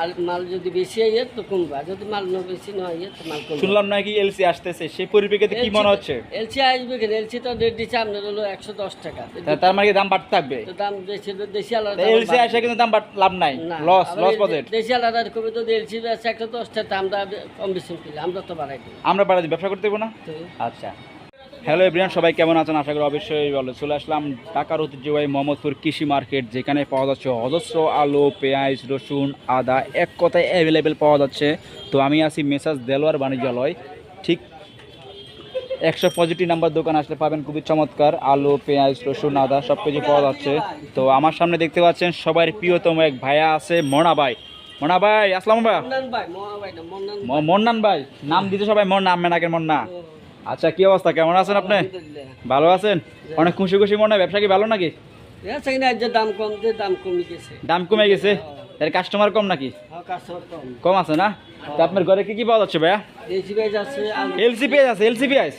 আর মাল যদি বেশি আইয়ে তো কমবে। যদি মাল না বেশি না তো মাল কমবে। শুনলাম নাকি এলসি আসতেছে। সেই পরিপ্রেক্ষিতে কি মনে হচ্ছে? এলসি আসবে কেন? এলসি তো রেট দিচ্ছে আপনার হলো একশো দশ টাকা। তার মানে দাম বাড়তে থাকবে? তো দাম দেশি দেশি আলাদা এলসি আসে কিন্তু দাম লাভ নাই। লস লস বাজেট দেশি আলাদা কবে তো এলসি আছে একটা দশটা তা আমরা কম বেশি আমরা তো বাড়াই আমরা বাড়াতে ব্যবসা করতে দেবো না? আচ্ছা। হ্যালো এভরিয়ান সবাই কেমন আছেন? আশা করি অবশ্যই ভালো। চলে আসলাম ঢাকার ঐতিহ্যবাহী মোহাম্মদপুর কৃষি মার্কেট যেখানে পাওয়া যাচ্ছে অজস্র আলু পেঁয়াজ রসুন আদা এক কথায় অ্যাভেলেবেল পাওয়া যাচ্ছে। তো আমি আছি মেসাজ দেলোয়ার বাণিজ্যালয়। ঠিক একশো পজিটিভ নাম্বার দোকান আসলে পাবেন খুবই চমৎকার। আলু পেঁয়াজ রসুন আদা সব কিছু পাওয়া যাচ্ছে। তো আমার সামনে দেখতে পাচ্ছেন সবার প্রিয়তম এক ভাইয়া আছে মনা ভাই। মনা ভাই আসলাম ভাই মন্নান ভাই। নাম দিতে সবাই মন্না আমেন আগের মন্না আচ্ছা কি অবস্থা? কেমন আছেন আপনি? ভালো আছেন? অনেক খুশি খুশি মনে হয় ব্যবসা কি ভালো নাকি? দাম কম দাম কমে গেছে। দাম কমে গেছে? এর কাস্টমার কম নাকি? হ্যাঁ কম। আছে না? তো আপনার ঘরে কি কি পাওয়া যাচ্ছে ভাইয়া? এলসি পেঁয়াজ আছে এলসি পেঁয়াজ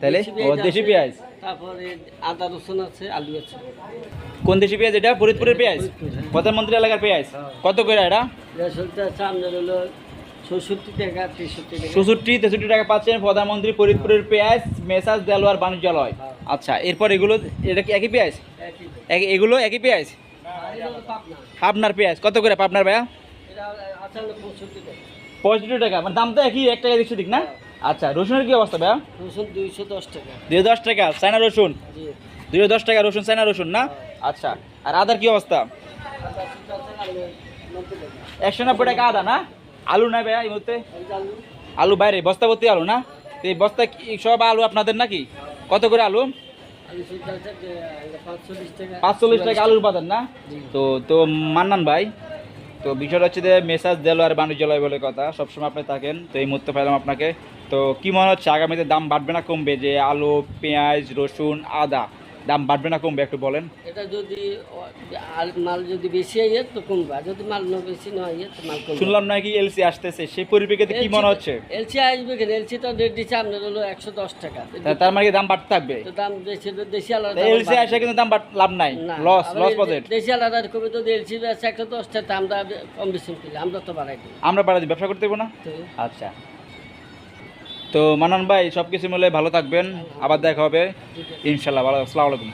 তাহলে? ও, দেশি পেঁয়াজ। তারপরে আদা রসুন আছে আলু আছে। কোন দেশি পেঁয়াজ এটা? ফরিদপুরের পেঁয়াজ? প্রধানমন্ত্রী এলাকার পেঁয়াজ? কত করে এটা? হলো ষষট্টি তেষট্টি টাকা। পাচ্ছেন প্রধানমন্ত্রী ফরিদপুরের পেঁয়াজ মেসাজ দেলোয়ার বাণিজ্যালয়। আচ্ছা এরপর এগুলো এটা কি একই পেঁয়াজ? এগুলো একই পেঁয়াজ। পাবনার পেঁয়াজ। কত করে পাবনার ভাইয়া? পঁয়ষট্টি টাকা। মানে দাম তো একই এক টাকা দিচ্ছি ঠিক না? আচ্ছা রসুনের কি অবস্থা ভাইয়া? রসুন দুইশো দশ টাকা। দুশো দশ টাকা চায়না রসুন? জি। দুশো টাকা রসুন চায়না রসুন না? আচ্ছা আর আদার কি অবস্থা? একশো নব্বই টাকা আদা না? আলু নাই ভাইয়া এই মুহূর্তে? আলু বাইরে, বস্তা ভর্তি আলু না? এই বস্তা সব আলু আপনাদের নাকি? কত করে আলু? পাঁচচল্লিশ টাকা আলুর বাজার না? তো তো মান্নান ভাই, তো বিষয়টা হচ্ছে যে মেসাজ দেলো আর বাণিজ্যালয় বলে কথা, সবসময় আপনি থাকেন, তো এই মুহূর্তে পেলাম আপনাকে। তো কী মনে হচ্ছে, আগামীতে দাম বাড়বে না কমবে যে আলু, পেঁয়াজ, রসুন, আদা? দাম বাড়বে না কমবে একটু বলেন। এটা যদি মাল যদি বেশি আইয়ে তো কমবে যদি মাল না বেশি না আইয়ে তো মাল কমবে। শুনলাম নাকি এলসি আসতেছে সেই পরিপ্রেক্ষিতে কি মনে হচ্ছে? এলসি আসবে কেন? এলসি তো রেট দিচ্ছে আপনার হলো একশো দশ টাকা। তার মানে দাম বাড়তে থাকবে? তো দাম দেশি দেশি আলাদা এলসি আসে কিন্তু দাম বাড়- লাভ নাই। লস লস বাজেট দেশি আলাদা কবে তো এলসি আছে একটা দশটা তা আমরা কম বেশি আমরা তো বাড়াই আমরা বাড়াতে ব্যবসা করতে দেবো না? আচ্ছা। তো মানান ভাই সব কিছু মিলে ভালো থাকবেন। আবার দেখা হবে। ইনশাল্লাহ, ভালো আসসালামু আলাইকুম।